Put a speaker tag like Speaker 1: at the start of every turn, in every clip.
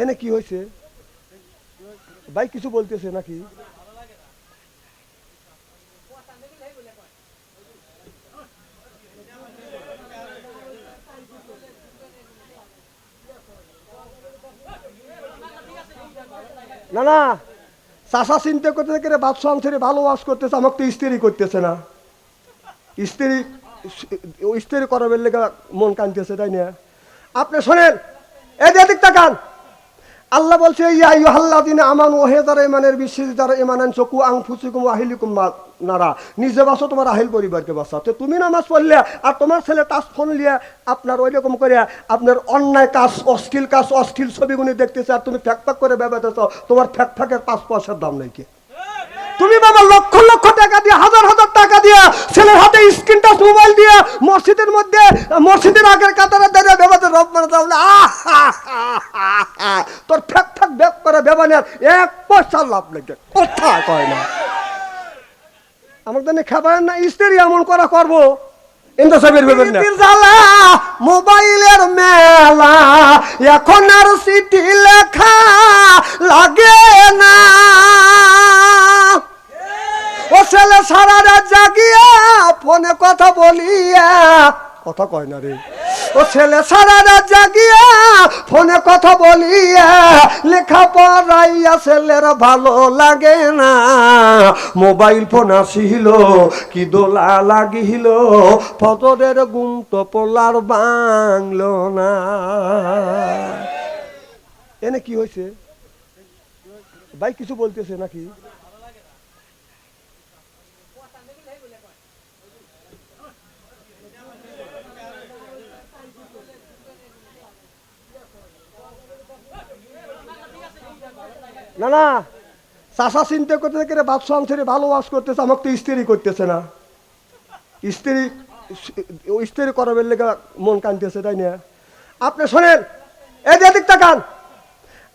Speaker 1: এনে কি হয়েছে? ভাই কিছু বলতেছে নাকি? না না, চাষা চিন্তা করতে থেকে বাদশাহ ছেড়ে ভালো ওয়াজ করতেছে, আমাকে তো স্ত্রি করতেছে না। স্ত্রি স্ত্রি করাবের লেগে মন কানতেছে তাই না? আপনি শোনেন, এই যে দিক তাকান আল্লাহ বলছে আমান, ও হে যারা ইমানের বিশ্বাসী যারা ইমানান চকু আং ফুসিকুম আহিলিকুম নারা, নিজে বাসো, তোমার আহিল পরিবারকে বাঁচাও তো তুমি নামাজ পড়লে আর তোমার ছেলে তাস ফোন লিয়া আপনার ওই রকম করে আপনার অন্যায় কাজ, অশ্লীল কাজ, অশ্লীল ছবিগুলি দেখতেছে আর তুমি ফ্যাক ফ্যাক করে বেবাতেছ তোমার ফ্যাক ফ্যাকের পাঁচ পয়সার দাম নাই কি তুমি বাবা লক্ষ লক্ষ টাকা দিয়ে হাজার হাজার টাকা দিয়ে ছেলের হাতে স্ক্রিন টাচ মোবাইল দিয়ে মসজিদের মধ্যে মসজিদের আগের কাতারে দাঁড়িয়ে বেবাতে রব মানে তাহলে তোর ফ্যাক ফ্যাক ব্যাক করে বেবানের এক পয়সা লাভ লেগে কথা কয় না? আমার জন্য খাবার না স্ত্রী এমন করা করব। মোবাইলের মেলা এখন আর সিটি লেখা লাগে না। ও ছেলে সারা রাত জাগিয়া ফোনে কথা বলিয়া, কথা কয় না রে। ও ছেলে সারা রাত জাগিয়া ফোনে কথা বলিয়া লেখা পড়াইয়া ছেলের ভালো লাগে না। মোবাইল ফোন আসিল, কি দোলা লাগিল ফতরের গুম তো পোলার বাংলো না। এনে কি হয়েছে ভাই কিছু বলতেছে নাকি? না না। চাষা চিন্তা করতে গেলে বাদশাহ ছেড়ে ভালো ওয়াজ করতেছে, আমাকে তো স্ত্রী করতেছে না। স্ত্রী স্ত্রী করাবের লেগে মন কানতেছে তাই না? আপনি শোনেন এই যে দিক তাকান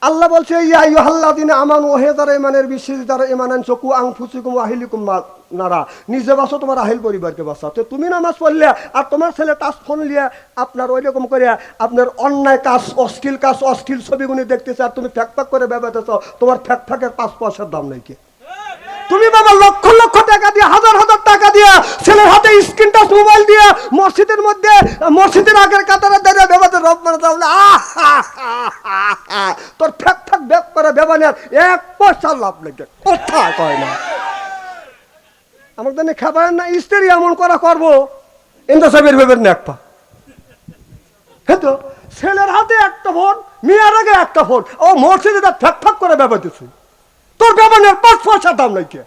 Speaker 1: আল্লাহ বলছে, ইয়া ইহাল্লা দিন আমান ওহে যারা ইমানের বিশ্বাসী যারা ইমানান চকু আং ফুসিকুম আহিলিকুম মা- নারা নিজে বাঁচো তোমার আহিল পরিবারকে বাঁচাও তো তুমি নামাজ পড়লে আর তোমার ছেলে টাচ ফোন লিয়া আপনার ওই রকম করে আপনার অন্যায় কাজ, অশ্লীল কাজ, অশ্লীল ছবিগুলি দেখতেছে আর তুমি ফ্যাক ফ্যাক করে বেবাতেছ তোমার ফ্যাক ফ্যাকের পাঁচ পয়সার দাম নেই কি? তুমি বাবা লক্ষ লক্ষ টাকা দিয়ে, হাজার হাজার টাকা দিয়ে, ছেলের হাতে স্ক্রিন টাচ, মোবাইল দিয়ে, মসজিদের মধ্যে, মসজিদের আগের কাতারে দাঁড়িয়ে বেবাতে রব মানে তাহলে তোর ফ্যাক ফ্যাক ব্যাক করে বেবানের এক পয়সা লাভ লেগে কথা কয় না? আমার জন্য খাবার না স্ত্রী এমন করা করব। ইন্দু সাহেবের ভেবের না একটা হ্যাঁ তো, ছেলের হাতে একটা ফোন, মেয়ের আগে একটা ফোন। ও মসজিদে তার ফ্যাক ফ্যাক করে ব্যাপার দিচ্ছি তোর বেবানের পাঁচ পয়সার দাম নাই কে?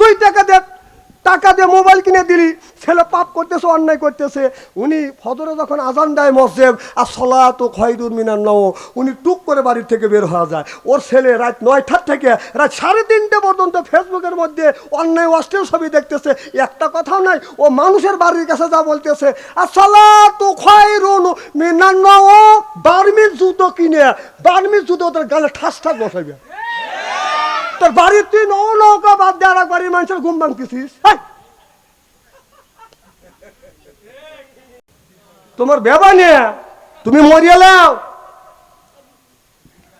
Speaker 1: তুই টাকা দে টাকা দিয়ে মোবাইল কিনে দিলি, ছেলে পাপ করতেছে, অন্যায় করতেছে। উনি ফদরে যখন আজান দেয় মসজিদ আর সলা তো খয়দুর মিনার নও উনি টুক করে বাড়ির থেকে বের হওয়া যায়। ওর ছেলে রাত নয়টার থেকে রাত সাড়ে তিনটে পর্যন্ত ফেসবুকের মধ্যে অন্যায় অশ্লীল ছবি দেখতেছে। একটা কথাও নাই, ও মানুষের বাড়ির কাছে যা বলতেছে আর সলা তো খয়রুন মিনার নও বার্মির জুতো কিনে বার্মির জুতো ওদের গালে ঠাস ঠাস বসাইবে। তোর বাড়ির তুই নৌ নৌকা বাদ দিয়ে আর বাড়ির মানুষের ঘুম ভাঙতেছিস? তোমার বেবা নিয়ে তুমি মরিয়া লাও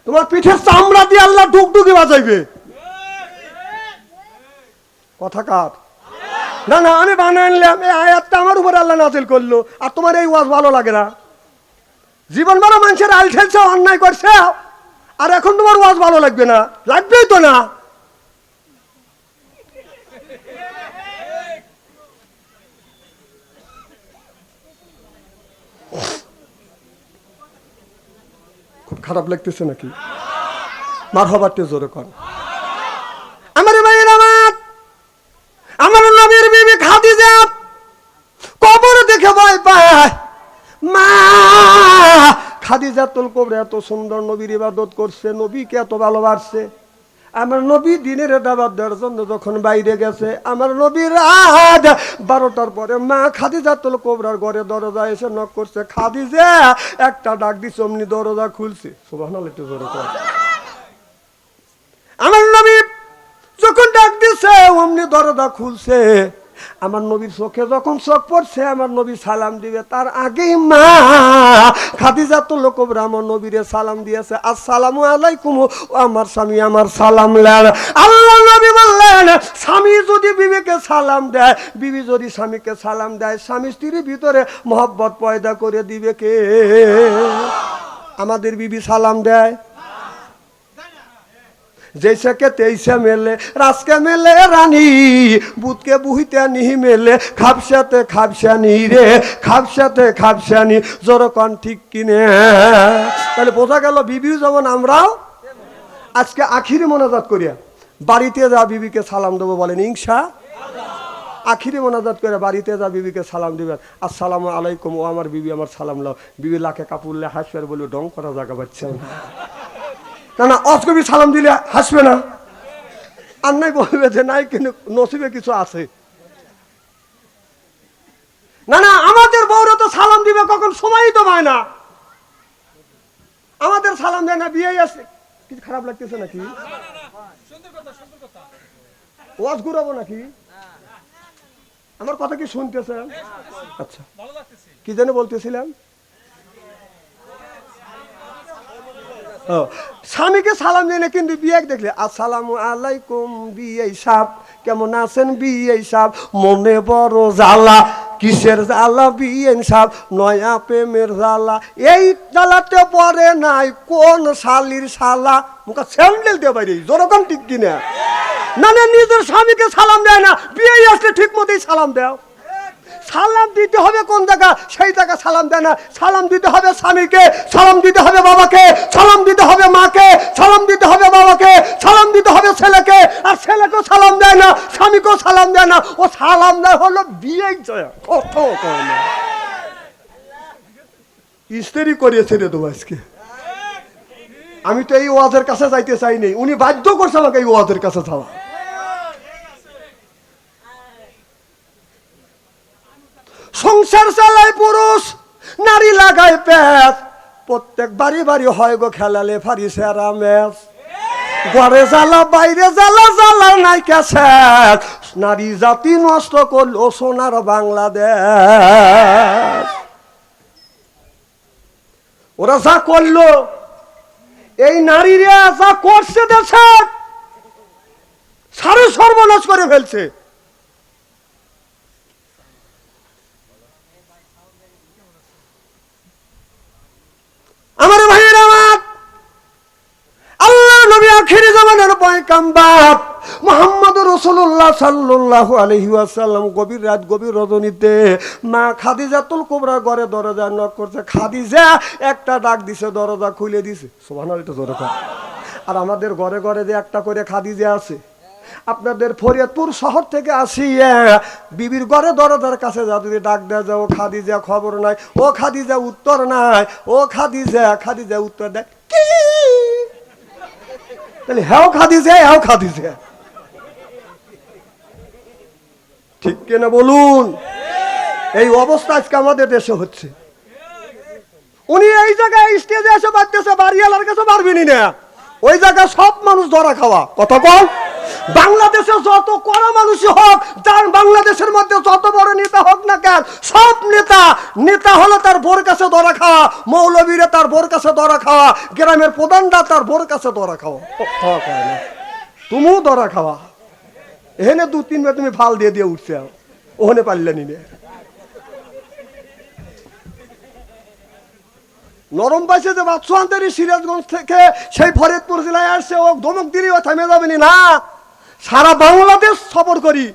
Speaker 1: তোমার পিঠের চামড়া দিয়ে আল্লাহ ডুকডুকি বাজাইবে। কথা কার? না না, আমি বানায় আনলাম। এই আয়াতটা আমার উপর আল্লাহ নাজিল করল। আর তোমার এই ওয়াজ ভালো লাগে না। জীবন বড় মানুষের আল ঠেলছে অন্যায় করছে। আর এখন তোমার ওয়াজ ভালো লাগবে না। লাগবেই তো না। খুব খারাপ লাগতেছে নাকি? মার হবার জোরে কর আমার ভাইয়ের আমার আমার নবীর বিবি খাদিজা কবর দেখে ভয় পায় মা খাদিজাতুল কবরে এত সুন্দর নবীর ইবাদত করছে, নবীকে এত ভালোবাসছে। আমার নবী দিনের দাবাত দেওয়ার জন্য যখন বাইরে গেছে, আমার নবীর আজ বারোটার পরে মা খাদিজাতুল কোবরার ঘরে দরজা এসে নক করছে, খাদিজা, একটা ডাক দিছে, অমনি দরজা খুলছে। সুবহানাল্লাহ, একটু জোরে। আমার নবী যখন ডাক দিছে, অমনি দরজা খুলছে। আমার নবীর চোখে যখন চোখ পড়ছে, আমার নবী সালাম দিবে। তার আগেই মা খাদিজা তো লোক আমার নবীরে সালাম দিয়েছে, আসসালামু আলাইকুম, ও আমার স্বামী, আমার সালাম লেন। আল্লাহ নবী বললেন, স্বামী যদি বিবিকে সালাম দেয়, বিবি যদি স্বামীকে সালাম দেয়, স্বামী স্ত্রীর ভিতরে মহব্বত পয়দা করে দিবে কে? আমাদের বিবি সালাম দেয়। জৈসেকে তেইশে মেলে, রাজকে মেলে রানী বুতকে বুহিতে নিহি মেলে, খাপসাতে খাপসানি রে, খাপসাতে খাপসানি, জোরকন ঠিক কিনে। তাহলে বোঝা গেল বিবিও যেমন আমরাও, আজকে আখিরি মোনাজাত করিয়া, বাড়িতে যা বিবিকে সালাম দেবো বলেন ইংসা আখিরি মোনাজাত করে বাড়িতে যা বিবিকে সালাম দিবেন, আসসালামু আলাইকুম, ও আমার বিবি আমার সালাম লাও বিবি লাখে কাপুরলে হাসবে বলে ডং করা জায়গা পাচ্ছে না না অজগবি সালাম দিলে হাসবে না। আর নাই বলবে যে নাই কিন্তু নসিবে কিছু আছে। না না আমাদের বউরা তো সালাম দিবে কখন সময়ই তো পায় না। আমাদের সালাম দেয় না বিয়ে আছে। কিছু খারাপ লাগতেছে নাকি? ওয়াজ ঘুরাবো নাকি? আমার কথা কি শুনতেছেন? আচ্ছা। কি যেন বলতেছিলাম স্বামীকে সালাম না কিন্তু বিয়ে দেখলে, আসসালামু আলাইকুম, বিয়ে সাপ, কেমন আছেন, বিয়ে সাপ? মনে বড় জ্বালা, কিসের জ্বালা, বিয়ে সাপ? নয়া প্রেমের জ্বালা, এই জ্বালাতে পরে নাই, কোন শালির শালা? মুখা স্যান্ডেল দিয়ে বাইরে যেরকম ঠিক কিনা? না নিজের স্বামীকে সালাম দেয় না, বিয়ে আসলে ঠিক মতোই সালাম দেও। সালাম দিতে হবে কোন জায়গা? সেই জায়গা সালাম দেয় না। সালাম দিতে হবে স্বামীকে, সালাম দিতে হবে বাবাকে, সালাম দিতে হবে মাকে, সালাম দিতে হবে বাবাকে, সালাম দিতে হবে ছেলেকে। আর ছেলেকেও সালাম দেয় না, স্বামীকেও সালাম দেয় না। ও সালাম দেয় হলো বিয়ে ইস্তেরি করিয়ে ছেড়ে দেবো আজকে। আমি তো এই ওয়াজের কাছে যাইতে চাইনি উনি বাধ্য করছে আমাকে এই ওয়াজের কাছে যাওয়া। সংসার চালায় পুরুষ, নারী লাগায় প্যাচ। প্রত্যেক বাড়ি বাড়ি হয় গো খেলালে ফারি সেরা ম্যাচ। ঘরে জ্বালা, বাইরে জ্বালা জ্বালা নাই কেছে নারী জাতি নষ্ট করল সোনার বাংলাদেশ। ওরা যা করল, এই নারীরা যা করছে দেশে সারে সর্বনাশ করে ফেলছে আমার ভাইয়ের আমার আল্লাহ নবী আখিরি মোহাম্মদ রসুল্লাহ সাল্লাহ আলহি আসাল্লাম গভীর রাত, গভীর রজনীতে কোবরা ঘরে দরজা নক করছে। খাদিজা একটা ডাক দিছে, দরজা খুলে দিছে। সোভান দরজা আর আমাদের ঘরে ঘরে যে একটা করে খাদিজা আছে, আপনাদের ফরিয়াদপুর শহর থেকে আসি বিবির ঘরে দরজার কাছে যা যদি ডাক দেওয়া যায়, ও খাদিজা খবর নাই, ও খাদিজা উত্তর নাই, ও খাদিজা খাদিজা উত্তর দেয়। তাহলে হ্যাও হ্যাঁ হ্যাও খাদিজা ঠিক কিনা বলুন? এই অবস্থা আজকে আমাদের দেশে হচ্ছে। উনি এই জায়গায় স্টেজে এসে বাড়তেছে, বাড়িওয়ালার কাছে পারবেনি না। ওই জায়গায় সব মানুষ ধরা খাওয়া। কথা কম বাংলাদেশে যত কড়া মানুষই হোক, যার বাংলাদেশের মধ্যে যত বড় নেতা হোক না কেন, সব নেতা নেতা হলো তার বোর কাছে ধরা খাওয়া, মৌলবীরা তার বোর কাছে ধরা খাওয়া, গ্রামের প্রধানরা তার বোর কাছে ধরা খাওয়া খাওয়া না তুমিও ধরা খাওয়া এখানে দু তিনবার তুমি ফাল দিয়ে দিয়ে উঠছে ওখানে পারলে নি নে। নরম পাইছে যে বাচ্চান্তরি সিরাজগঞ্জ থেকে সেই ফরিদপুর জেলায় আসছে, ও ধমক ও থেমে যাবে নি। সারা বাংলাদেশ সফর করি।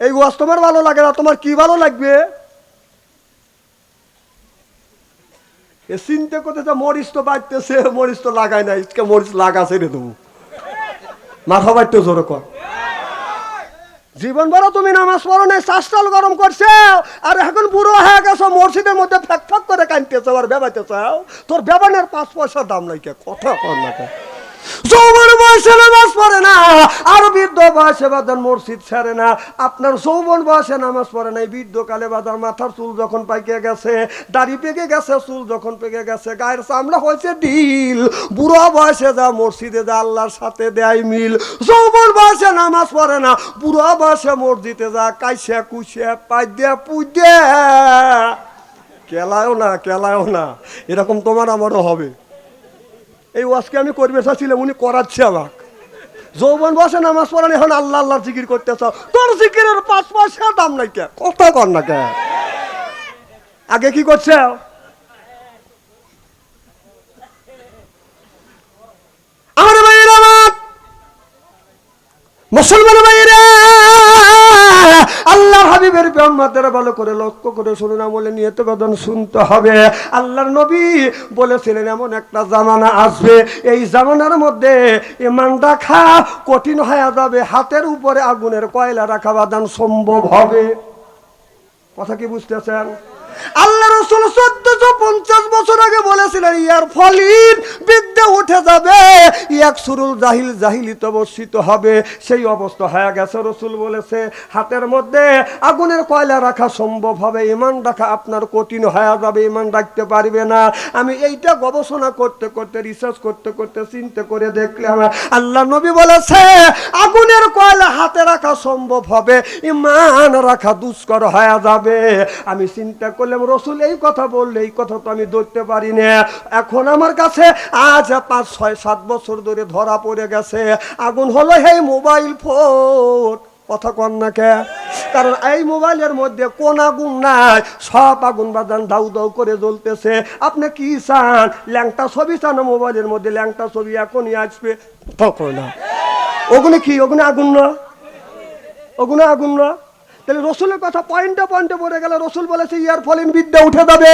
Speaker 1: এই ওয়াজ তোমার ভালো লাগে না, তোমার কি ভালো লাগবে? এ করতে তো মরিচ তো বাড়তেছে, মরিচ তো লাগায় না ইসকে মরিচ লাগাছে রে তুমি মাথা বাড়তে জোরে কর জীবন বড় তুমি নামাজ পড়ো নাই, শ্বাসটাল গরম করছে, আর এখন বুড়ো হয়ে গেছো, মসজিদের মধ্যে ফ্যাক ফ্যাক করে কানতেছো আর বেবাইতেছ তোর বেবানের পাঁচ পয়সার দাম নাই কথা কর না যৌবন বয়সে নামাজ পড়ে না, আর বৃদ্ধ বয়সে বাদান মসজিদ ছাড়ে না। আপনার যৌবন বয়সে নামাজ পড়ে না এই বৃদ্ধকালে বাদার মাথার চুল যখন পাইকে গেছে, দাড়ি পেকে গেছে, চুল যখন পেকে গেছে, গায়ের চামড়া হয়েছে ঢিল। বুড়ো বয়সে যা মসজিদে যা আল্লাহর সাথে দেয় মিল। যৌবন বয়সে নামাজ পড়ে না, বুড়ো বয়সে মসজিদে যা কাইসে, কুইসে পাই দিয়ে পুই দিয়ে কেলায়ও না কেলায়ও না। এরকম তোমার আমারও হবে। এই ওয়াজকে আমি করবে চাচ্ছিলাম, উনি করাচ্ছে আমাক। যৌবন বসে, নামাজ পড়েন, এখন আল্লাহ আল্লাহ জিকির করতেছ। তোর জিকিরের পাঁচ পয়সা দাম নাই কে? কথা কর না কে? আগে কি করছে? মুসলমান হাবিবের ব্রহ্মাদের ভালো করে লক্ষ্য করে শুনুন আমলে নিয়ত বেদন শুনতে হবে। আল্লাহর নবী বলেছিলেন, এমন একটা জামানা আসবে। এই জামানার মধ্যে ইমান রাখা কঠিন হয়ে যাবে। হাতের উপরে আগুনের কয়লা রাখা বাদান সম্ভব হবে। কথা কি বুঝতেছেন? আল্লাহ রসুল চোদ্দশো পঞ্চাশ বছর আগে বলেছিলেন, ইয়ার ফলির বিদ্যে উঠে যাবে, ইয়াক সুরুল জাহিল জাহিলিত বর্ষিত হবে। সেই অবস্থা হয়ে গেছে, রসুল বলেছে। হাতের মধ্যে আগুনের কয়লা রাখা সম্ভব হবে, ইমান রাখা আপনার কঠিন হয়ে যাবে, ইমান রাখতে পারবে না। আমি এইটা গবেষণা করতে করতে রিসার্চ করতে করতে চিন্তা করে দেখলাম, আল্লাহ নবী বলেছে, আগুনের কয়লা হাতে রাখা সম্ভব হবে, ইমান রাখা দুষ্কর হয়ে যাবে। আমি চিন্তা করলাম রসুল, এই কথা বললে এই কথা তো আমি ধরতে পারি না। এখন আমার কাছে আজ পাঁচ, ছয়, সাত বছর ধরে ধরা পড়ে গেছে। আগুন হলো এই মোবাইল ফোন। কথা কন না কে? কারণ এই মোবাইলের মধ্যে কোন আগুন নাই। সব আগুন বাজান দাউ দাউ করে জ্বলতেছে। আপনি কি চান? ল্যাংটা ছবি চান মোবাইলের মধ্যে? ল্যাংটা ছবি এখনই আসবে। তখন ওগুলো কি? ওগুলো আগুন না? ওগুলো আগুন না? তাহলে রসুলের কথা পয়েন্টে পয়েন্টে পড়ে গেলে। রসুল বলেছে, ইয়ার ফলিন বিদ্যা উঠে যাবে।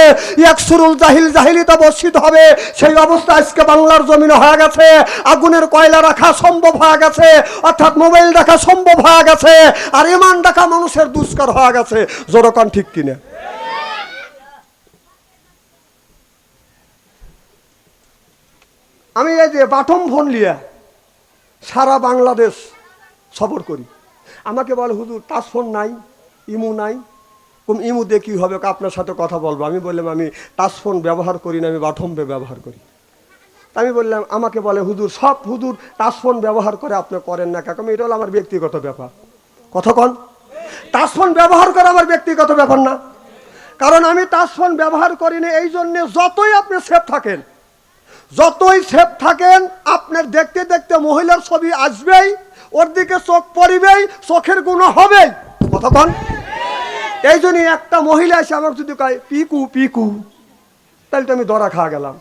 Speaker 1: এক সুরুল জাহিল জাহিলিতা বর্ষিত হবে। সেই অবস্থা আজকে বাংলার জমিনে হয়ে গেছে। আগুনের কয়লা রাখা সম্ভব হয়ে গেছে। অর্থাৎ মোবাইল রাখা সম্ভব হয়ে গেছে। আর ইমান রাখা মানুষের দুষ্কর হয়ে গেছে। জোরকান ঠিক কিনে? আমি এই যে বাটম ফোন লিয়া সারা বাংলাদেশ সফর করি। আমাকে বলে, হুজুর টাচ ফোন নাই, ইমু নাই। ইমু দিয়ে কী হবে? আপনার সাথে কথা বলব। আমি বললাম, আমি টাচ ফোন ব্যবহার করি না, আমি বাটম পে ব্যবহার করি। আমি বললাম, আমাকে বলে, হুজুর, সব হুজুর টাচ ফোন ব্যবহার করে, আপনি করেন না কাকা এটা হলো আমার ব্যক্তিগত ব্যাপার। কন টাচ ফোন ব্যবহার করা আমার ব্যক্তিগত ব্যাপার না। কারণ আমি টাচ ফোন ব্যবহার করি না এই জন্যে যতই আপনি সেফ থাকেন, যতই সেফ থাকেন, আপনার দেখতে দেখতে মহিলার ছবি আসবেই। ওর দিকে চোখ পড়িবেই চোখের গুণ হবেই। কন এই একটা মহিলা এসে আমার যদি কয়, পিকু পিকু তাহলে তো আমি দরা খাওয়া গেলাম।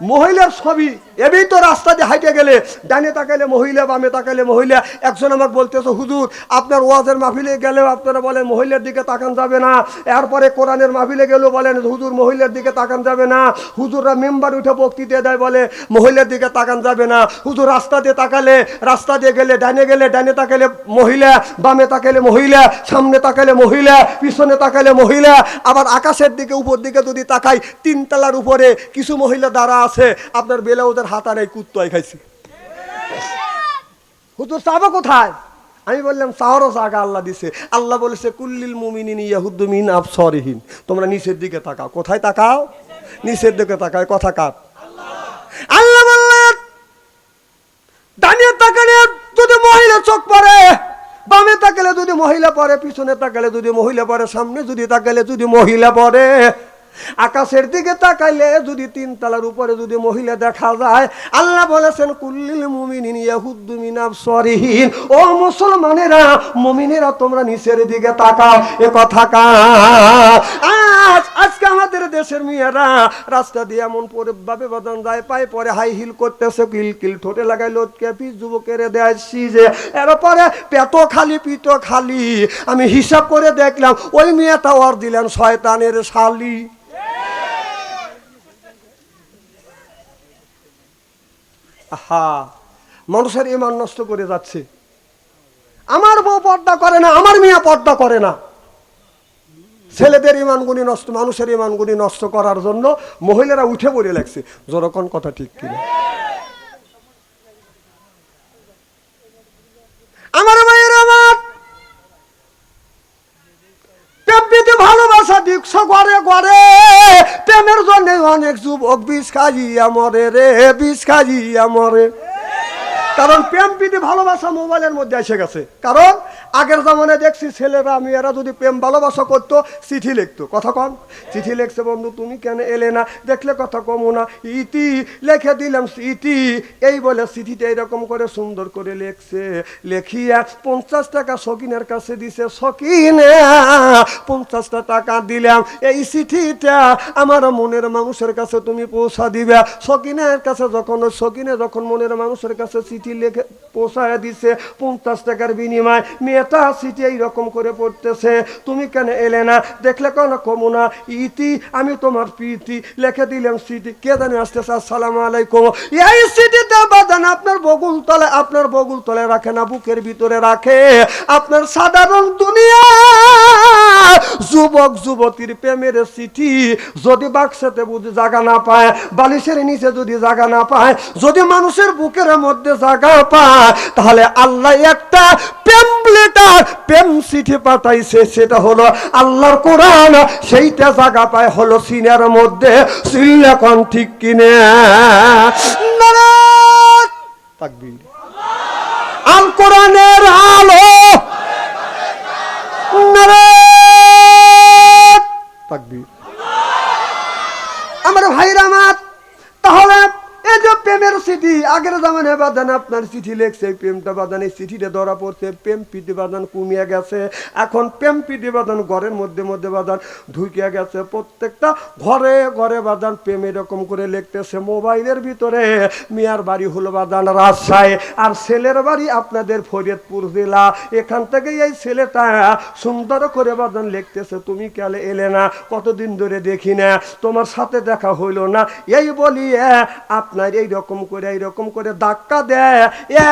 Speaker 1: মহিলার ছবি এবেই তো রাস্তা দিয়ে হাইটে গেলে, ডানে তাকাইলে মহিলা, বামে তাকাইলে মহিলা। একজন আমাকে বলতেছে, হুজুর, আপনার ওয়াজের মাহফিলে গেলেও আপনারা বলেন মহিলার দিকে তাকান যাবে না। এরপরে কোরআনের মাহফিলে গেলেও বলেন, হুজুর, মহিলার দিকে তাকান যাবে না। হুজুররা মেম্বার উঠে বক্তৃতা দেয়, বলে মহিলার দিকে তাকান যাবে না। হুজুর, রাস্তা দিয়ে তাকালে, রাস্তা দিয়ে গেলে, ডানে গেলে, ডানে তাকালে মহিলা, বামে তাকালে মহিলা, সামনে তাকালে মহিলা, পিছনে তাকালে মহিলা। আবার আকাশের দিকে, উপর দিকে যদি তাকাই, তিনতলার উপরে কিছু মহিলা দ্বারা আছে, আপনার বেলাউদের হাতা নেই কুত্তয় খাইছি। হুজুর চাবো কোথায়? আমি বললাম চাওয়ারও জায়গা আল্লাহ দিছে। আল্লাহ বলেছে, কুল্লিল মুমিনিন ইয়াহুদ্দুমিন আফসরহীন তোমরা নিচের দিকে তাকাও। কোথায় তাকাও? নিচের দিকে তাকায় কথা কাপ আল্লাহ বললেন ডানিয়ে তাকালে যদি মহিলা চোখ পড়ে, বামে তাকালে যদি মহিলা পড়ে, পিছনে তাকালে যদি মহিলা পড়ে, সামনে যদি তাকালে যদি মহিলা পড়ে আকাশের দিকে তাকাইলে যদি তিন তালার উপরে যদি মহিলা দেখা যায়, আল্লাহ বলেছেন, কুল্লিল মুমিনিন ইয়াহুদ্দু মিন ও মুসলমানেরা, মুমিনেরা, তোমরা নিচের দিকে তাকাও, এ কথা আজ, আজকে আমাদের দেশের মেয়েরা রাস্তা দিয়ে এমন পরে ভাবে বদন যায়, পায়ে পরে হাই হিল করতেছে, কিল কিল ঠোঁটে লাগাই লোটকে পিস যুবকের দেয় সিজে। এরপরে পেট খালি, পিঠ খালি। আমি হিসাব করে দেখলাম, ওই মেয়েটা ওর দিলেন শয়তানের শালি। হা মানুষের ইমান নষ্ট করে যাচ্ছে। আমার বউ পর্দা করে না, আমার মিয়া পর্দা করে না। ছেলেদের ইমানগুলি নষ্ট, মানুষের ইমানগুলি নষ্ট করার জন্য মহিলারা উঠে পড়ে লাগছে। জোরকন কথা ঠিক কিনা? আমার মায়ের আমার। ভালোবাসা দিক সকল প্রেমের জন্যে অনেক যুবক বিষ খাজিয়া মরে রে বিষ খাজিয়া মরে কারণ প্রেম প্রীতি ভালোবাসা মোবাইলের মধ্যে এসে গেছে কারণ আগের জামানায় দেখছি ছেলেরা, মেয়েরা যদি প্রেম ভালোবাসা করতো, চিঠি লিখতো। কথা কম চিঠি লিখছে, বন্ধু, তুমি কেন এলে না? দেখলে কথা কমো না। ইতি লিখে দিলাম ইতি এই বলে চিঠিটা এরকম করে সুন্দর করে লেখছে। লেখিয়া পঞ্চাশ টাকা সকিনের কাছে দিছে। সকিনে পঞ্চাশটা টাকা দিলাম। এই চিঠিটা আমার মনের মানুষের কাছে তুমি পৌঁছা দিবে। সকিনের কাছে যখন, সকিনে যখন মনের মানুষের কাছে চিঠি লিখে পৌঁছায় দিছে, পঞ্চাশ টাকার বিনিময় মেয়েটা সিটি এইরকম করে পড়তেছে। তুমি কেন এলে না? দেখলে কেন কমো না ইতি, আমি তোমার প্রীতি, লেখে দিলাম সিটি। কে জানে আসতেছে? আসসালাম আলাইকুম। এই সিটিতে বাদান আপনার বগুল তলে আপনার বগুল তলে রাখে না, বুকের ভিতরে রাখে। আপনার সাধারণ দুনিয়া। যুবক যুবতীর প্রেমের চিঠি যদি বাক্সেতে বুঝি জায়গা না পায়, বালিশের নিচে যদি জায়গা না পায়, যদি মানুষের বুকের মধ্যে জায়গা পায়, তাহলে আল্লাহ একটা প্রেম লেটার প্রেম চিঠি পাঠাইছে। সেটা হলো আল্লাহর কোরআন। সেইটা জায়গা পায় হলো সিনের মধ্যে। সিল্লাখন ঠিক কিনে? তাকবীর। আল কোরআনের আলো। নারায়ণ তাকবীর আমার ভাইরা আমার তাহলে চিঠি আগের জামানে বাদান, আপনার চিঠি লেখছে, প্রেমটা বাদান, এই চিঠিটা ধরা পড়ছে, প্রেম প্রীতি বাদান কমিয়ে গেছে। এখন প্রেম প্রীতি বাদান, ঘরের মধ্যে মধ্যে বাদান ঢুকিয়ে গেছে। প্রত্যেকটা ঘরে ঘরে বাদান প্রেম এরকম করে লিখতেছে, মোবাইলের ভিতরে মিয়ার বাড়ি হলো বাদান রাজশাহী, আর ছেলের বাড়ি আপনাদের ফরিদপুর জেলা। এখান থেকে এই ছেলেটা সুন্দর করে বাদান লিখতেছে, তুমি কেলে এলে না? কতদিন ধরে দেখি না, তোমার সাথে দেখা হইল না। এই বলি আপনার এই রকম করে এই রকম করে ধাক্কা দেয়।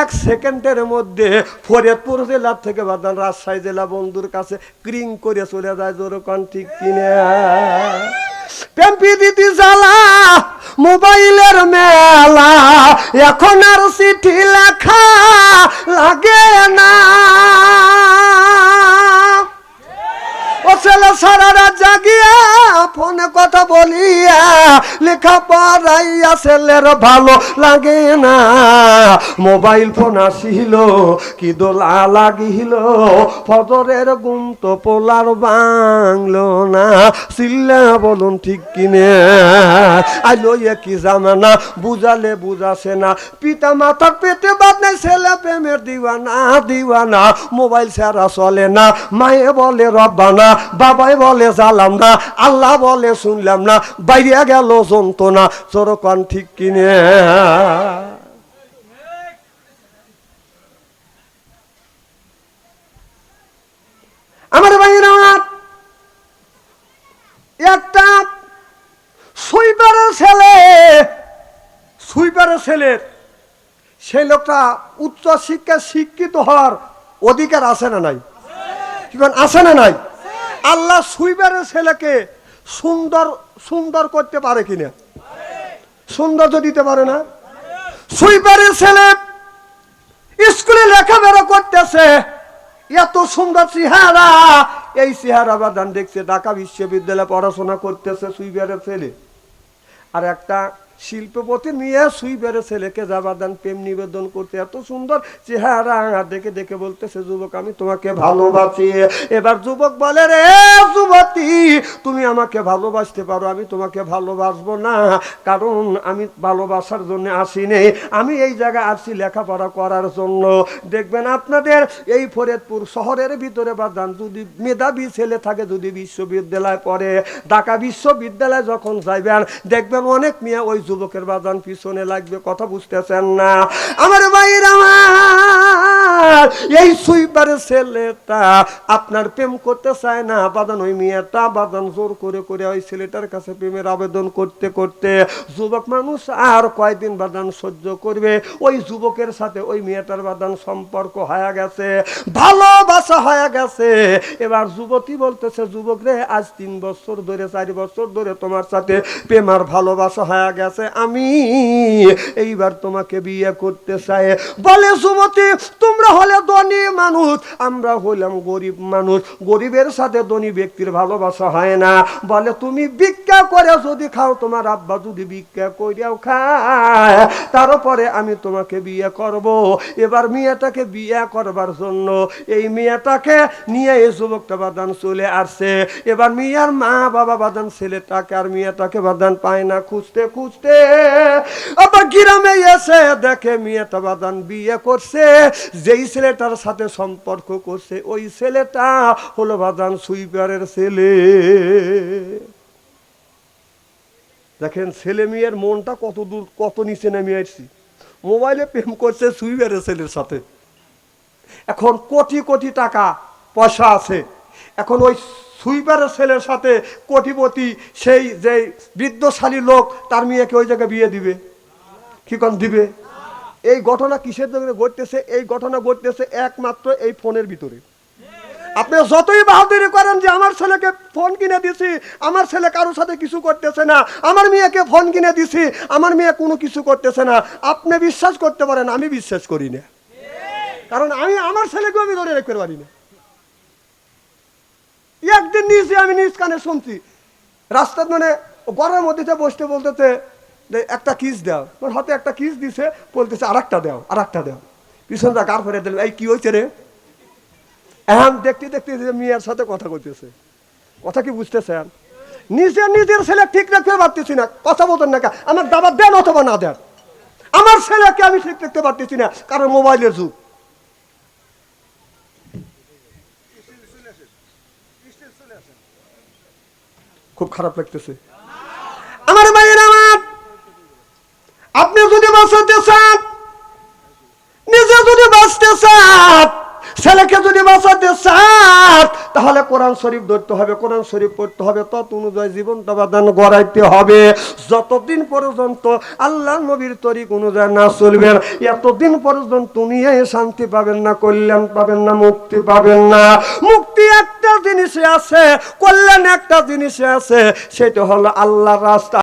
Speaker 1: এক সেকেন্ডের মধ্যে ফরিদপুর জেলার থেকে বাদান রাজশাহী জেলা বন্ধুর কাছে ক্রিং করে চলে যায় জোরকন ঠিক কিনে। প্রেমপি দিদি জ্বালা, মোবাইলের মেলা, এখন আর চিঠি লেখা লাগে না। ছেলে সারারা জাগিয়া ফোনে কথা বলিয়া লেখা পড়াইয়া ছেলের ভালো লাগে না। মোবাইল ফোন আসিল, কি দোলা লাগিল, ফজরের গুম তো পোলার বাংলো না। চিল্লা বলুন ঠিক কিনে, আইলো এ কি জামানা, বুঝালে বুঝাছে না। পিতা মাতার পেটে বাদনে ছেলে প্রেমের দিওয়ানা দিওয়ানা। মোবাইল ছাড়া চলে না, মায়ে বলে, রব্বানা বাবাই বলে জালাম না, আল্লাহ বলে শুনলাম না, বাইরে গেল যন্ত্রণা চোরকান ঠিক কিনে। আমার একটা সুইপারের ছেলে, সুইপারের ছেলের সেই লোকটা উচ্চ শিক্ষা শিক্ষিত হওয়ার অধিকার আছে না নাই? কি আছে না নাই? আল্লাহ সুইপারের ছেলেকে, সুন্দর সুন্দর করতে পারে কিনা? সৌন্দর্য দিতে পারে না। সুইপারের ছেলে, স্কুলে লেখাপড়া করতেছে, এত সুন্দর চেহারা। এই চেহারা বাদান দেখছে, ঢাকা বিশ্ববিদ্যালয়ে পড়াশোনা করতেছে সুইবারের ছেলে। আর একটা শিল্পপতি নিয়ে সুইবারের ছেলেকে যাবাদান প্রেম নিবেদন করতে। এত সুন্দর চেহারা দেখে দেখে বলতেছে, যুবক, আমি তোমাকে ভালোবাসি। এবার যুবক বলে, রে যুবতী, তুমি আমাকে ভালোবাসতে পারো, আমি তোমাকে ভালোবাসবো না। কারণ আমি ভালোবাসার জন্য আসিনি। আমি এই জায়গায় আসছি লেখাপড়া করার জন্য। দেখবেন আপনাদের এই ফরিদপুর শহরের ভিতরে বাদান যদি মেধাবী ছেলে থাকে, যদি বিশ্ববিদ্যালয় পড়ে, ঢাকা বিশ্ববিদ্যালয় যখন যাইবেন, দেখবেন অনেক মেয়ে ওই যুবকের বাদান পিছনে লাগবে, কথা বুঝতেছেন না। আমার ভাইয়ের আমার, এই সুইপারের ছেলেটা আপনার প্রেম করতে চায় না। বাদান ওই মেয়েটা বাদান জোর করে করে ওই ছেলেটার কাছে প্রেমের আবেদন করতে করতে যুবক মানুষ আর কয়দিন বাদান সহ্য করবে? ওই যুবকের সাথে ওই মেয়েটার বাদান সম্পর্ক হয়ে গেছে, ভালোবাসা হয়ে গেছে। এবার যুবতী বলতেছে, যুবক রে, আজ তিন বছর ধরে, চারি বছর ধরে তোমার সাথে প্রেমার ভালোবাসা হয়ে গেছে। আমি এইবার তোমাকে বিয়ে করতে চাই। বলে যুবতী তোমরা হলে ধনী মানুষ, আমরা হইলাম গরিব মানুষ। গরিবের সাথে ধনী ব্যক্তির ভালোবাসা হয় না। বলে, তুমি ভিক্ষা করে যদি খাও, তোমার আব্বা যদি ভিক্ষা করিয়াও খায়, তারপরে আমি তোমাকে বিয়ে করব। এবার মেয়েটাকে বিয়ে করবার জন্য এই মেয়েটাকে নিয়ে এই যুবকটা বাদান চলে আসছে। এবার মেয়ের মা বাবা বাদান, ছেলেটাকে আর মেয়েটাকে বাদান পায় না। খুঁজতে খুঁজতে আবার গ্রামে এসে দেখে মেয়েটা বাদান বিয়ে করছে। যেই ছেলেটার সাথে সম্পর্ক করছে, ওই ছেলেটা হলো বাদান সুইপারের ছেলে। দেখেন, ছেলে মেয়ের মনটা কত দূর, কত নিচে নেমে আসছি। মোবাইলে প্রেম করছে সুইপারের ছেলের সাথে। এখন কোটি কোটি টাকা পয়সা আছে। এখন ওই সুইপারের ছেলের সাথে কোটিপতি, সেই যে বৃদ্ধশালী লোক, তার মেয়েকে ওই জায়গায় বিয়ে দিবে। কি কন দিবে? এই ঘটনা কিসের জন্য ঘটতেছে? এই ঘটনা ঘটতেছে একমাত্র এই ফোনের ভিতরে। আপনি যতই বাহাদুরি করেন যে আমার ছেলেকে ফোন কিনে দিছি, আমার ছেলে কারোর সাথে কিছু করতেছে না, আমার মেয়েকে ফোন কিনে দিছি, আমার মেয়ে কোনো কিছু করতেছে না। আপনি বিশ্বাস করতে পারেন, আমি বিশ্বাস করি না। কারণ আমি আমার ছেলেকেও আমি ধরে রাখতে পারি না। একদিন নিয়েছি আমি নিজ কানে শুনছি। রাস্তার মানে গড়ের মধ্যে বসতে বলতেছে যে, একটা কিস দাও। মানে হাতে একটা কিস দিছে, বলতেছে আর একটা দাও আর একটা দাও। পিছনটা গার ফেরে দিল, এই, কি হয়েছে রে? এখন দেখতে দেখতে মেয়ের সাথে কথা কইতেছে। কথা কি বুঝতেছেন নিজে নিজের ছেলে ঠিক রাখতে পারতেছি না। কথা বলতেন না আমার দাবার দেন অথবা না দেন। আমার ছেলেকে আমি ঠিক রাখতে পারতেছি না। কারণ মোবাইলের যুগ। খুব খারাপ লাগতেছে। আমার ভাইয়ের আমার। আপনি যদি বাঁচাতে চান নিজে যদি বাঁচতে চান ছেলেকে যদি বাঁচাতে চান তাহলে কোরআন শরীফ ধরতে হবে, কোরআন শরীফ পড়তে হবে, তত অনুযায়ী জীবনটা বাদান গড়াইতে হবে। যতদিন পর্যন্ত আল্লাহ নবীর তরিক অনুযায়ী না চলবেন এতদিন পর্যন্ত দুনিয়ায় শান্তি পাবেন না, কল্যাণ পাবেন না, মুক্তি পাবেন না। মুক্তি একটা জিনিসে আছে, কল্যাণ একটা জিনিসে আছে, সেটা হলো আল্লাহর রাস্তা।